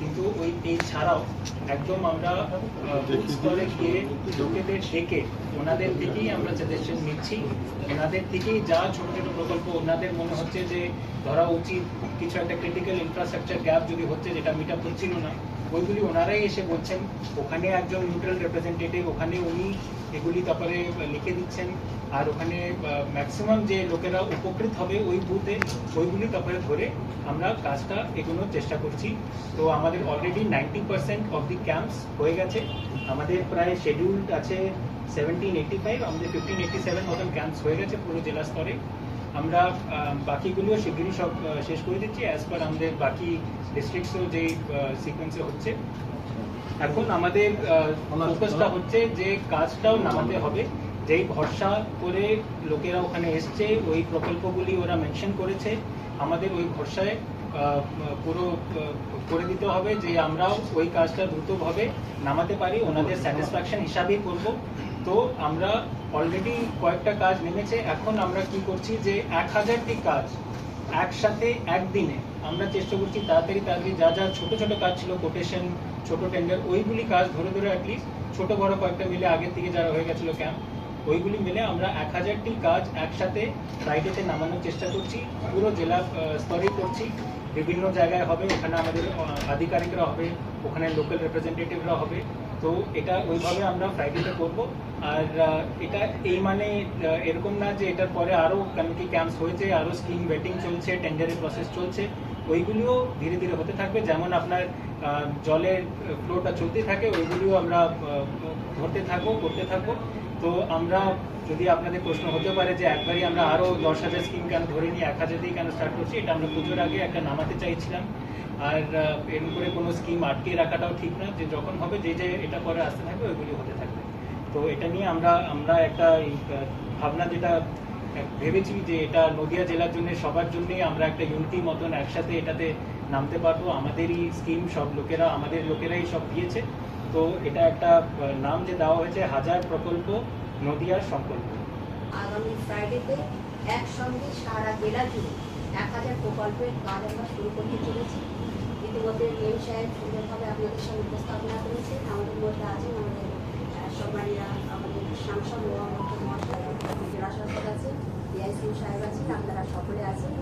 কিন্তু ওই এই ছাড়াও একদম আমরা স্তরে গিয়ে লোকেদের ডেকে ওনাদের থেকেই আমরা সাজেশন নিচ্ছি। ওনাদের থেকেই যা ছোট ছোট প্রকল্প ওনাদের মনে হচ্ছে যে ধরা উচিত কিছু একটা ক্রিটিক্যাল ইনফ্রাস্ট্রাকচার গ্যাপ যদি হচ্ছে যেটা মিট আপ হচ্ছিল না ওইগুলি ওনারাই এসে বলছেন। ওখানে একজন নিউট্রাল রিপ্রেজেন্টেটিভ ওখানে উনি এগুলি তারপরে লিখে দিচ্ছেন। আর ওখানে ম্যাক্সিমাম যে লোকেরা উপকৃত হবে ওই বুথে ওইগুলি তারপরে ধরে আমরা কাজটা এগোনোর চেষ্টা করছি। তো আমাদের already ninety percent of the camps হয়ে গেছে। আমাদের প্রায় শিডিউলড আছে সেভেন্টিন এইটি ফাইভ আমাদের ফিফটিন এইটি সেভেন মতন ক্যাম্পস হয়ে গেছে পুরো জেলা স্তরে। আমরা বাকিগুলিও শিগগিরই সব শেষ করে দিচ্ছি অ্যাজ পার আমাদের বাকি ডিস্ট্রিক্টসও যে সিকোয়েন্সে হচ্ছে। এখন আমাদের ফোকাসটা হচ্ছে যে কাজটাও নামাতে হবে। যেই ভরসা করে লোকেরা ওখানে এসছে ওই প্রকল্পগুলি ওরা মেনশন করেছে। আমাদের ওই ভরসায় পুরো করে দিতে হবে যে আমরাও ওই কাজটা দ্রুতভাবে নামাতে পারি, ওনাদের স্যাটিসফ্যাকশন হিসাবেই করব। তো আমরা অলরেডি কয়েকটা কাজ নেমেছে, এখন আমরা কি করছি যে এক হাজারটি কাজ একসাথে একদিনে আমরা চেষ্টা করছি তাড়াতাড়ি তাড়াতাড়ি যা যা ছোট ছোট কাজ ছিল কোটেশন ছোট টেন্ডার ওইগুলি কাজ ধরে ধরে অ্যাটলিস্ট ছোট, বড় কয়েকটা মিলে আগের থেকে যারা হয়ে গেছিল ক্যাম্প ওইগুলি মিলে আমরা এক হাজারটি কাজ একসাথে ফ্রাইডেতে নামানোর চেষ্টা করছি পুরো জেলা আহ, স্তরেই করছি। বিভিন্ন জায়গায় হবে ওখানে আমাদের আধিকারিকরা হবে ওখানে লোকাল রিপ্রেজেন্টেটিভরা হবে। তো এটা ওইভাবে আমরা ফ্রাইডেতে করব। আর এটা এই মানে এরকম না যে এটার পরে আরও কমিটি ক্যাম্পস হয়েছে আরও স্কিম ওয়েটিং চলছে টেন্ডারের প্রসেস চলছে। ওইগুলিও ধীরে ধীরে হতে থাকবে। যেমন আপনার জলের ফ্লোটা চলতে থাকে, ওইগুলিও আমরা ধরতে থাকব, করতে থাকব। তো আমরা, যদি আপনাদের প্রশ্ন হতে পারে যে একবারই আমরা আরও দশ হাজার স্কিম কেন ধরে নিই এক হাজার দিয়ে কেন স্টার্ট করছি, এটা আমরা পুজোর আগে একটা নামাতে চাইছিলাম। আর এর উপরে কোনো স্কিম আটকে রাখাটাও ঠিক না। যে যখন হবে, যে যে এটা পরে আসতে থাকবে, ওইগুলি হতে থাকবে। তো এটা নিয়ে আমরা আমরা একটা ভাবনা যেটা ভেবেছি যে এটা নদিয়া জেলার জন্য, সবার জন্যই আমরা একটা ইউনিটি মতন একসাথে এটাতে নামতে পারব। আমাদেরই স্কিম সব লোকেরা, আমাদের লোকেরাই সব দিয়েছে। তো এটা একটা নাম যে দেওয়া হয়েছে, হাজার প্রকল্প, নদিয়ার সংকল্প। আগামী ফ্রাইডেতে একসঙ্গে সারা জেলা জুড়ে এক হাজার প্রকল্পের কাজ আমরা শুরু করতে চলেছি। ইতিমধ্যে এম সাহেব সুন্দরভাবে আপনাদের সঙ্গে উপস্থাপনা করেছেন। আমাদের মধ্যে আছেন আমাদের সম্মানীরা আমাদের সাংসদ মহাশয় আমাদের আছেন ডিআইসিউ সাহেব আছেন, আপনারা সকলে আছেন।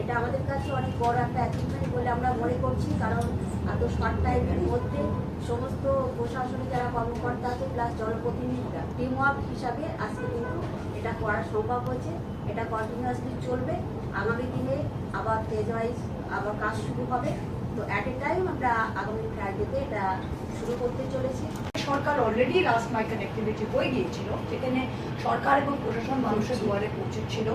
এটা আমাদের কাছে অনেক বড় একটা অ্যাচিভমেন্ট বলে আমরা মনে করছি, কারণ এত শর্ট টাইমের মধ্যে সমস্ত প্রশাসনে যারা কর্মকর্তা আছে প্লাস জনপ্রতিনিধিরা টিম ওয়ার্ক হিসাবে আজকে কিন্তু এটা করা সম্ভব হয়েছে এটা কন্টিনিউয়াসলি চলবে। আগামী দিনে আবার ফেজ ওয়াইজ আবার কাজ শুরু হবে। তো অ্যাট এ টাইম আমরা আগামী ফ্রাইডেতে এটা শুরু করতে চলেছি। সরকার অলরেডি লাস্ট মাই কানেক্টিভিটি হয়ে গিয়েছিল যেখানে সরকার এবং প্রশাসন মানুষের দুয়ারে পৌঁছেছিল।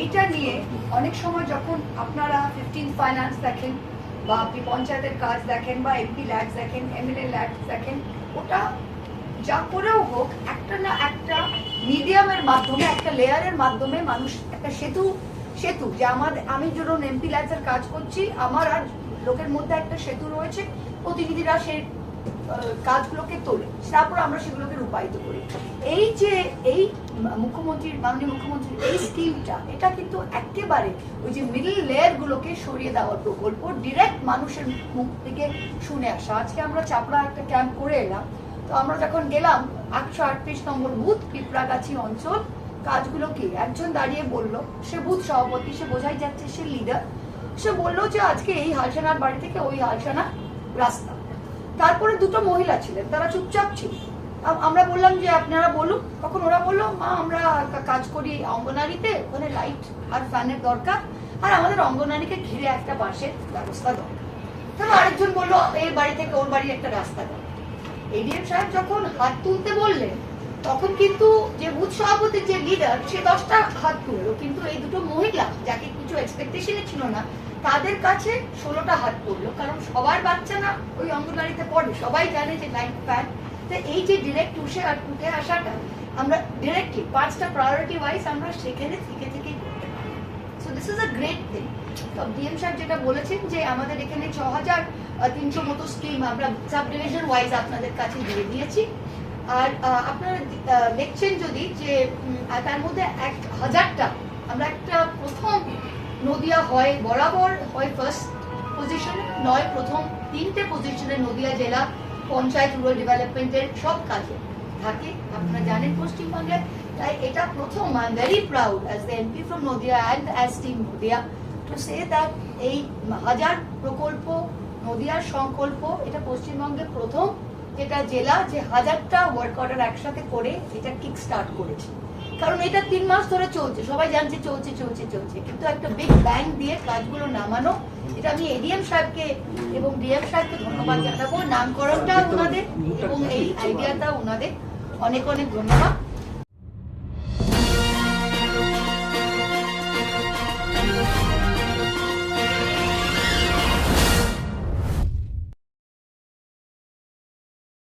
এইটা নিয়ে অনেক সময় যখন আপনারা ফিফটিন ফাইন্যান্স দেখেন বা আপনি পঞ্চায়েতের কাজ দেখেন বা এমপি ল্যাক্স দেখেন এমএলএ ল্যাক্স দেখেন, ওটা যা করেও হোক, একটা না একটা মিডিয়ামের মাধ্যমে, একটা লেয়ারের মাধ্যমে মানুষ একটা সেতু সেতু যে আমার, আমি ধরুন এমপি ল্যাক্সের কাজ করছি, আমার আর লোকের মধ্যে একটা সেতু রয়েছে, প্রতিনিধিরা সেই কাজগুলোকে তোলে। তারপর আমরা সেগুলোকে রূপায়িত করি। এই যে, এই মুখ্যমন্ত্রীর, মাননীয় মুখ্যমন্ত্রীর এই স্কিমটা এটা কিন্তু একেবারে ওই যে মিডল লেয়ার গুলোকে সরিয়ে দেওয়ার প্রকল্প ডিরেক্ট মানুষের মুখ থেকে শুনে আসা। আজকে আমরা চাপড়া একটা ক্যাম্প করে এলাম। তো আমরা যখন গেলাম একশো আটত্রিশ নম্বর বুথ, পিঁপড়াগাছি অঞ্চল কাজগুলো কি একজন দাঁড়িয়ে বলল, সে বুথ সভাপতি, সে বোঝাই যাচ্ছে সে লিডার সে বলল যে, আজকে এই হালসানার বাড়ি থেকে ওই হালসানা রাস্তা। তারপরে দুটো মহিলা ছিলেন, তারা চুপচাপ ছিল। আমরা বললাম যে আপনারা বলুন। তখন ওরা বলল, মা, আমরা কাজ করি অঙ্গনারীতে, ওখানে লাইট আর ফ্যানের দরকার। আর আমাদের অঙ্গনারীকে ঘিরে একটা বাসের ব্যবস্থা দরকার। তাহলে আরেকজন বলল, এই বাড়ি থেকে ওর বাড়ি একটা রাস্তা দরকার এডিএম সাহেব যখন হাত তুলতে বললেন, তখন কিন্তু যে বুথ সভাপতির যে লিডার সে দশটা হাত তুললো। কিন্তু এই দুটো মহিলা, যাকে কিছু এক্সপেকটেশনে ছিল না তাদের কাছে ষোলোটা হাত পড়ল, কারণ সবার বাচ্চা না ওই অঙ্গনবাড়িতে পড়ে, সবাই জানে যে লাইট ফ্যান তো এই যে ডিরেক্ট উঠে আর উঠে আসাটা, আমরা ডিরেক্টলি পাঁচটা প্রায়োরিটি ওয়াইজ আমরা সেখানে থেকে থেকেই করতে পারি। So this is a great thing তো ডিএম সাহেব যেটা বলেছেন যে আমাদের এখানে ছ হাজার তিনশো মতো স্কিম আমরা সাব ডিভিশন ওয়াইজ আপনাদের কাছে দিয়ে দিয়েছি। আর আপনারা দেখছেন যদি যে তার মধ্যে এক হাজারটা, আমরা একটা প্রথম নদিয়া হয় বরাবর হয় ফার্স্ট পজিশনে নয় প্রথম, তিনটে পজিশনে নদিয়া জেলা পঞ্চায়েত রুরাল ডেভেলপমেন্টের সব কাজে থাকে। আপনারা জানেন পশ্চিমবঙ্গে তাই এটা প্রথম I am very proud as the MP from Nadia and as team Nadia to say that এই হাজার প্রকল্প, নদিয়ার সংকল্প, এটা পশ্চিমবঙ্গে প্রথম, যেটা জেলা যে হাজারটা ওয়ার্ক অর্ডার একসাথে করে, এটা কিক স্টার্ট করেছে। কারণ এটা তিন মাস ধরে চলছে সবাই জানছে চলছে চলছে চলছে। কিন্তু একটা বিগ ব্যাং দিয়ে কাজগুলো নামানো এটা আমি এডিএম সাহেবকে এবং ডিএম সাহেবকে ধন্যবাদ জানাব। নামকরণটা ওনাদের এবং এই আইডিয়াটা ওনাদের অনেক অনেক ধন্যবাদ।